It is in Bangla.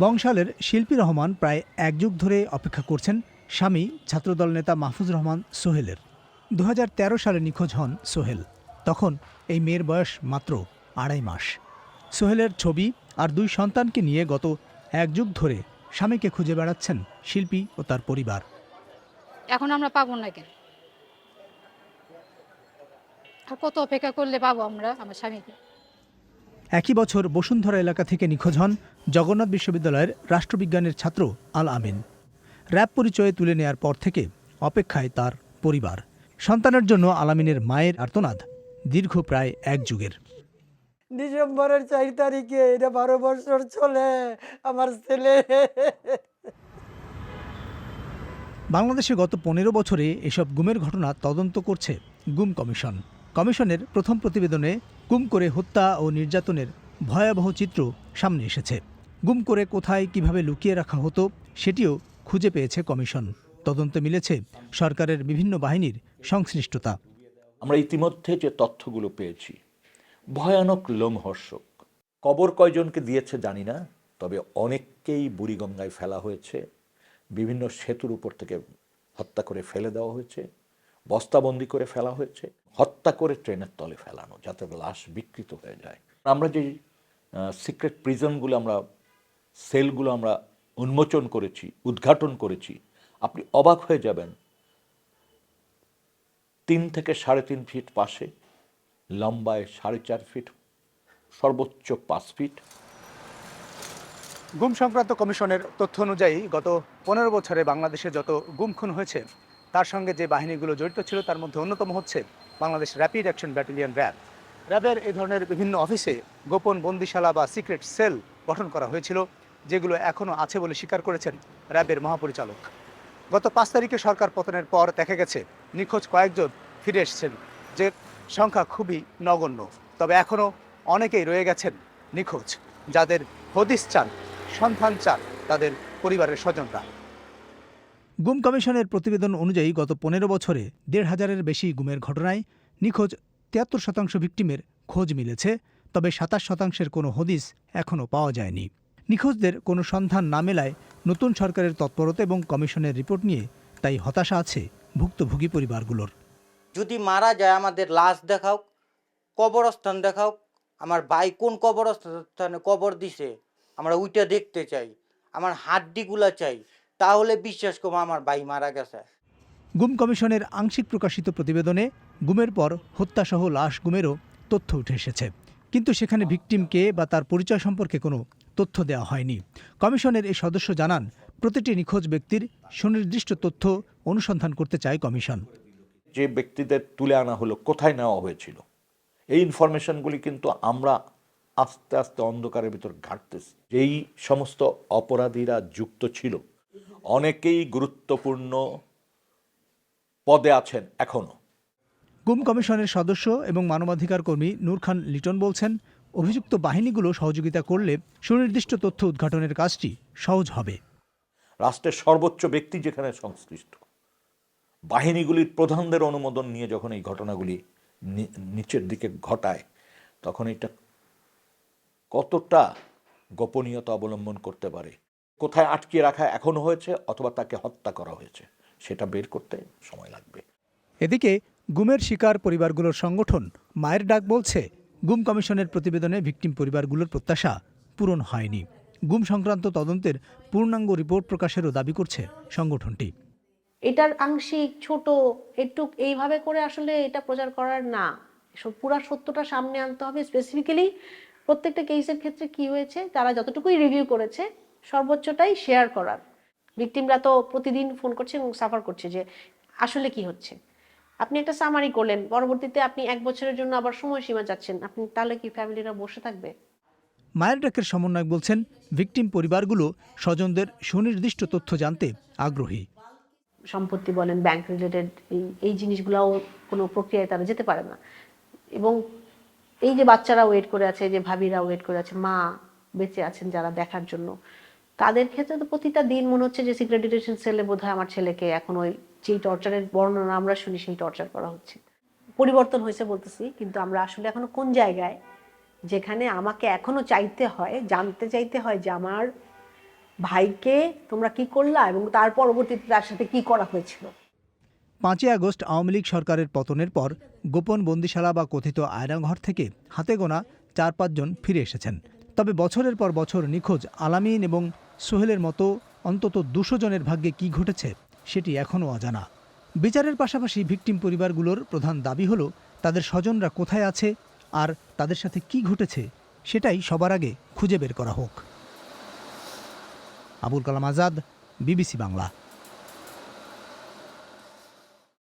বংশালের শিল্পী রহমান প্রায় এক যুগ ধরে অপেক্ষা করছেন স্বামী ছাত্রদল নেতা মাহফুজ রহমান সোহেলের। দুহাজার তেরো সালে নিখোঁজ হন সোহেল। তখন এই মেয়ের বয়স মাত্র আড়াই মাস। সোহেলের ছবি আর দুই সন্তানকে নিয়ে গত এক যুগ ধরে স্বামীকে খুঁজে বেড়াচ্ছেন শিল্পী ও তার পরিবার। এখন আমরা পাবো না কেন? কত অপেক্ষা করলে পাবো আমরা, আমার স্বামীকে? একই বছর বসুন্ধরা এলাকা থেকে নিখোঁজ হন জগন্নাথ বিশ্ববিদ্যালয়ের রাষ্ট্রবিজ্ঞানের ছাত্র আল আমিন। র্যাব পরিচয়ে তুলে নেয়ার পর থেকে অপেক্ষায় তার পরিবার। সন্তানের জন্য আলামিনের মায়ের আর্তনাদ দীর্ঘ প্রায় এক যুগের। ডিসেম্বরের চার তারিখে এটা বারো বছর চলে আমার ছেলে। বাংলাদেশে গত পনেরো বছরে এসব গুমের ঘটনা তদন্ত করছে গুম কমিশন। কমিশনের প্রথম প্রতিবেদনে গুম করে হত্যা ও নির্যাতনের ভয়াবহ চিত্র সামনে এসেছে। গুম করে কোথায়, কীভাবে লুকিয়ে রাখা হতো, সেটিও খুঁজে পেয়েছে কমিশন। তদন্তে মিলেছে সরকারের বিভিন্ন বাহিনীর সংশ্লিষ্টতা। আমরা ইতিমধ্যে যে তথ্যগুলো পেয়েছি, ভয়ানক লোমহর্ষক। কবর কয়জনকে দিয়েছে জানি না, তবে অনেককেই বুড়িগঙ্গায় ফেলা হয়েছে। বিভিন্ন সেতুর উপর থেকে হত্যা করে ফেলে দেওয়া হয়েছে, বস্তাবন্দি করে ফেলা হয়েছে। হত্যা করে ট্রেনের তলে ফেলানো, যাতে লাশ বিকৃত হয়ে যায়। আমরা যে সিক্রেট প্রিজনগুলো আমরা সেলগুলো আমরা উন্মোচন করেছি, উদ্ঘাটন করেছি, আপনি অবাক হয়ে যাবেন। তিন থেকে সাড়ে তিন ফিট পাশে, লম্বায় সাড়ে চার ফিট, সর্বোচ্চ পাঁচ ফিট। গুম সংক্রান্ত কমিশনের তথ্য অনুযায়ী গত পনেরো বছরে বাংলাদেশে যত গুম খুন হয়েছে, তার সঙ্গে যে বাহিনীগুলো জড়িত ছিল, তার মধ্যে অন্যতম হচ্ছে Bangladesh rapid action battalion RAB র্যাবের এই ধরনের বিভিন্ন অফিসে গোপন বন্দিশালা বা সিক্রেট সেল গঠন করা হয়েছিল, যেগুলো এখনও আছে বলে স্বীকার করেছেন র্যাবের মহাপরিচালক। গত পাঁচ তারিখে সরকার পতনের পর দেখা গেছে, নিখোঁজ কয়েকজন ফিরে এসেছেন, যে সংখ্যা খুবই নগণ্য। তবে এখনও অনেকেই রয়ে গেছেন নিখোঁজ, যাদের হদিস চান, সন্ধান চান তাদের পরিবারের স্বজনরা। গুম কমিশনের প্রতিবেদন অনুযায়ী গত পনেরো বছরে দেড় হাজারের বেশি গুমের ঘটনায় নিখোঁজ তিয়াত্তর শতাংশ ভিকটিমের খোঁজ মিলেছে, তবে সাতাশ শতাংশের কোনো হদিস এখনও পাওয়া যায়নি। নিখোঁজদের কোনো সন্ধান না মেলায় নতুন সরকারের তৎপরতা এবং কমিশনের রিপোর্ট নিয়ে তাই হতাশা আছে ভুক্তভোগী পরিবারগুলোর। যদি মারা যায় আমাদের লাশ দেখাও, কবরস্থান দেখাও, আমার ভাই কোন কবরস্থানে কবর দিছে, আমরা ওইটা দেখতে চাই, আমার হাড্ডিগুলা চাই। তাহলে বিশ্বাস করব আমার ভাই মারা গেছে। গুম কমিশনের আংশিক প্রকাশিত প্রতিবেদনে গুমের পর হত্যাসহ লাশ গুমেরও তথ্য উঠে এসেছে। কিন্তু সেখানে ভিকটিম কে বা তার পরিচয় সম্পর্কে কোনো তথ্য দেওয়া হয়নি। কমিশনের এই সদস্য জানান প্রতিটি নিখোঁজ ব্যক্তির সুনির্দিষ্ট তথ্য অনুসন্ধান করতে চায় কমিশন। যে ব্যক্তিদের তুলে আনা হলো কোথায় নেওয়া হয়েছিল এই ইনফরমেশনগুলি কিন্তু আমরা আস্তে আস্তে অন্ধকারের ভিতর ঘাটতেছি। যেই সমস্ত অপরাধীরা যুক্ত ছিল। অনেকেই গুরুত্বপূর্ণ পদে আছেন এখনও গুম কমিশনের সদস্য এবং মানবাধিকার কর্মী নূর খান লিটন বলছেন অভিযুক্ত বাহিনীগুলো সহযোগিতা করলে সুনির্দিষ্ট তথ্য উদ্ঘাটনের কাজটি সহজ হবে। রাষ্ট্রের সর্বোচ্চ ব্যক্তি যেখানে সংশ্লিষ্ট বাহিনীগুলির প্রধানদের অনুমোদন নিয়ে যখন এই ঘটনাগুলি নিচের দিকে ঘটায় তখন এটা কতটা গোপনীয়তা অবলম্বন করতে পারে? কোথায় আটকিয়ে রাখা এখনও হয়েছে অথবা তাকে হত্যা করা হয়েছে সেটা বের করতে সময় লাগবে। এদিকে গুমের শিকার পরিবারগুলোর সংগঠন মায়ের ডাক বলছে গুম কমিশনের প্রতিবেদনে ভিকটিম পরিবারগুলোর প্রত্যাশা পূরণ হয়নি। গুম সংক্রান্ত তদন্তের পূর্ণাঙ্গ রিপোর্ট প্রকাশেরও দাবি করছে সংগঠনটি। এটার আংশিক ছোট একটু এইভাবে করে আসলে এটা প্রচার করার না। সব- পুরা সত্যটা সামনে আনতে হবে। স্পেসিফিক্যালি প্রত্যেকটা কেসের ক্ষেত্রে কি হয়েছে তারা যতটুকুই রিভিউ করেছে সর্বোচ্চটাই শেয়ার করার। ভিকটিমরা তো প্রতিদিন ফোন করছে এবং সাফার করছে যে আসলে কি হচ্ছে? আপনি একটা সামারি করলেন পরবর্তীতে আপনি এক বছরের জন্য আবার সময়সীমা চাচ্ছেন আপনি তাহলে কি ফ্যামিলিরা বসে থাকবে? মায়ের ডাকের সমন্বয়ক বলছেন ভিকটিম পরিবারগুলো স্বজনদের সুনির্দিষ্ট তথ্য জানতে আগ্রহী। সম্পত্তি বলেন ব্যাংক রিলেটেড এই এই জিনিসগুলোও কোনো প্রক্রিয়ায় তারা যেতে পারে না। এবং এই যে বাচ্চারা ওয়েট করে আছে যে ভাবিরা ওয়েট করে আছে মা বেঁচে আছেন যারা দেখার জন্য। তাদের ক্ষেত্রে তো প্রতিটা দিন মনে হচ্ছে যে সিক্রেট ডিটেনশন সেলে বোধহয় আমার ছেলেকে এখন ওই যেই টর্চারের বর্ণনা আমরা শুনি, সেই টর্চার করা হচ্ছে। পরিবর্তন হয়েছে বলতেছি, কিন্তু আমরা আসলে এখনও কোন জায়গায় যেখানে আমাকে এখনও চাইতে হয়, জানতে চাইতে হয় যে আমার ভাইকে তোমরা কি করলা এবং তার পরবর্তীতে তার সাথে কি করা হয়েছিল? পাঁচই আগস্ট আওয়ামী লীগ সরকারের পতনের পর গোপন বন্দিশালা বা কথিত আয়নাঘর থেকে হাতে গোনা চার পাঁচজন ফিরে এসেছেন। তবে বছরের পর বছর নিখোঁজ আলামিন এবং সোহেলের মতো অন্তত দুশো জনের ভাগ্যে কি ঘটেছে সেটি এখনও অজানা। বিচারের পাশাপাশি ভিকটিম পরিবারগুলোর প্রধান দাবি হলো, তাদের স্বজনরা কোথায় আছে আর তাদের সাথে কি ঘটেছে সেটাই সবার আগে খুঁজে বের করা হোক। আবুল কালাম আজাদ, বিবিসি বাংলা।